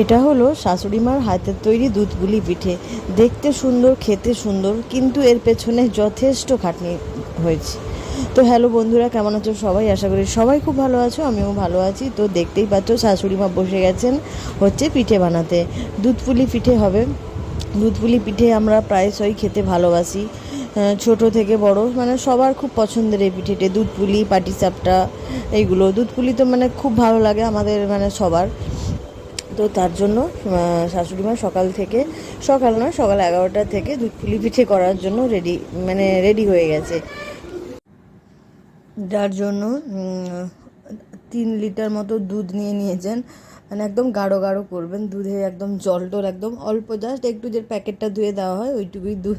এটা হলো শাশুড়ি মার হাতের তৈরি দুধ পুলি পিঠে। দেখতে সুন্দর, খেতে সুন্দর, কিন্তু এর পেছনে যথেষ্ট খাটনি হয়েছে। তো হ্যালো বন্ধুরা, কেমন আছো সবাই? আশা করি সবাই খুব ভালো আছো, আমিও ভালো আছি। তো দেখতেই পাচ্ছ শাশুড়ি মা বসে গেছেন হচ্ছে পিঠে বানাতে। দুধ পুলি পিঠে হবে। দুধ পুলি পিঠে আমরা প্রায়শই খেতে ভালোবাসি। ছোট থেকে বড় মানে সবার খুব পছন্দের এই পিঠেটে। দুধ পুলি পাটিসাপটা, এইগুলো। দুধ পুলি তো মানে খুব ভালো লাগে আমাদের মানে সবার। তো তার জন্য আহ, শাশুড়ি মা সকাল থেকে সকাল নয় সকাল এগারোটা থেকে দুধ পুলি পিঠে করার জন্য রেডি মানে রেডি হয়ে গেছে। যার জন্য তিন লিটার মতো দুধ নিয়ে নিয়েছেন। মানে একদম গাঢ় গাঢ় করবেন দুধে একদম জল টল একদম অল্প জাস্ট একটু যে প্যাকেটটা ধুয়ে দেওয়া হয় ওইটুকুই দুধ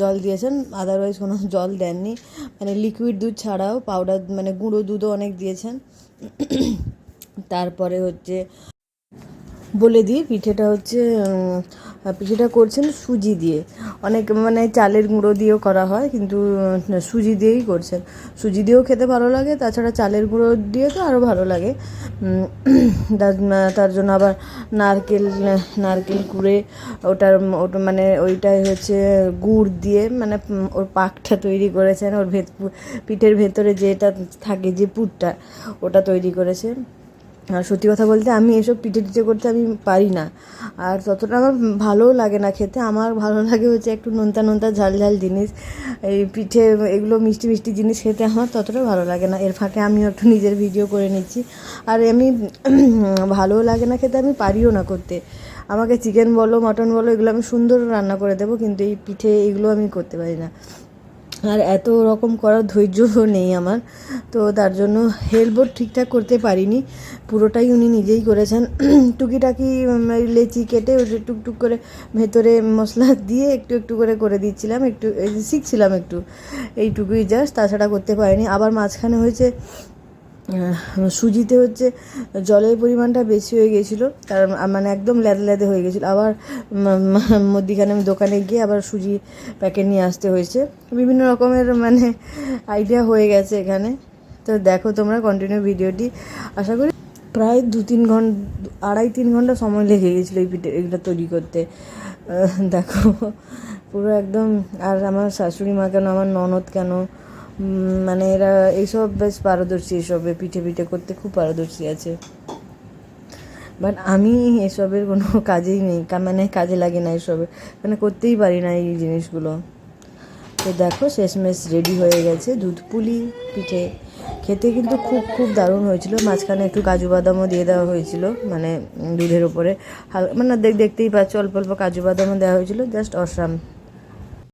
জল দিয়েছেন। আদারওয়াইজ কোনো জল দেননি। মানে লিকুইড দুধ ছাড়াও পাউডার মানে গুঁড়ো দুধও অনেক দিয়েছেন। তারপরে হচ্ছে বলে দিই পিঠেটা হচ্ছে পিঠেটা করছেন সুজি দিয়ে। অনেক মানে চালের গুঁড়ো দিয়েও করা হয়, কিন্তু সুজি দিয়েই করছেন। সুজি দিয়েও খেতে ভালো লাগে, তাছাড়া চালের গুঁড়ো দিয়ে তো আরও ভালো লাগে। তার- জন্য আবার নারকেল নারকেল কুড়ে, ওটার, ওটা মানে ওইটাই হচ্ছে গুড় দিয়ে মানে ওর পাকটা তৈরি করেছেন, ওর ভেত, পিঠের ভেতরে যেটা থাকে যে পুরটা, ওটা তৈরি করেছে আর সত্যি কথা বলতে আমি এসব পিঠে টিঠে করতে আমি পারি না। আর ততটা আমার ভালোও লাগে না খেতে। আমার ভালো লাগে হচ্ছে একটু নোনতা নোনতা ঝাল ঝাল জিনিস। এই পিঠে এগুলো মিষ্টি মিষ্টি জিনিস খেতে আমার ততটা ভালো লাগে না। এর ফাঁকে আমিও একটু নিজের ভিডিও করে নিচ্ছি। আর আমি ভালোও লাগে না খেতে, আমি পারিও না করতে। আমাকে চিকেন বলো, মটন বলো, এগুলো আমি সুন্দর রান্না করে দেবো, কিন্তু এই পিঠে এগুলো আমি করতে পারি না। আর এত রকম করার ধৈর্য নেই আমার। তো তার জন্য হেলবোর্ড ঠিকঠাক করতে পারিনি। পুরোটাই উনি নিজেই করেছেন। টুকিটাকি লেচি কেটে টুকটুক করে ভেতরে মশলা দিয়ে একটু একটু করে করে দিচ্ছিলাম, একটু শিখছিলাম একটু। এইটুকুই জাস্ট তাছাড়া করতে পারিনি। আবার মাঝখানে হয়েছে সুজিতে হচ্ছে জলের পরিমাণটা বেশি হয়ে গেছিল, তার মানে একদম ল্যাদে ল্যাদে হয়ে গেছিল। আবার মধ্যিখানে আমি দোকানে গিয়ে আবার সুজি প্যাকেট নিয়ে আসতে হয়েছে। বিভিন্ন রকমের মানে আইডিয়া হয়ে গেছে এখানে। তো দেখো তোমরা কন্টিনিউ ভিডিওটি আশা করি প্রায় দু তিন ঘণ্টা আড়াই তিন ঘণ্টা সময় লেগে গেছিল এই পিঠে, এগুলো তৈরি করতে। দেখো, পুরো একদম, আর আমার শাশুড়ি মা কেন, আমার ননদ কেন মানে এরা এইসব বেশ পারদর্শী, এসবে পিঠে পিঠে করতে খুব পারদর্শী আছে। বাট আমি এসবের কোনো কাজেই নেই মানে কাজে লাগে না এসবে। মানে করতেই পারি না এই জিনিসগুলো। তো দেখো, শেষমেশ রেডি হয়ে গেছে দুধ পুলি পিঠে। খেতে কিন্তু খুব খুব দারুণ হয়েছিল। মাঝখানে একটু কাজু বাদামও দিয়ে দেওয়া হয়েছিল মানে দুধের ওপরে হাল- মানে দেখ- দেখতেই পাচ্ছ, অল্প অল্প কাজু বাদামও দেওয়া হয়েছিল জাস্ট অসাম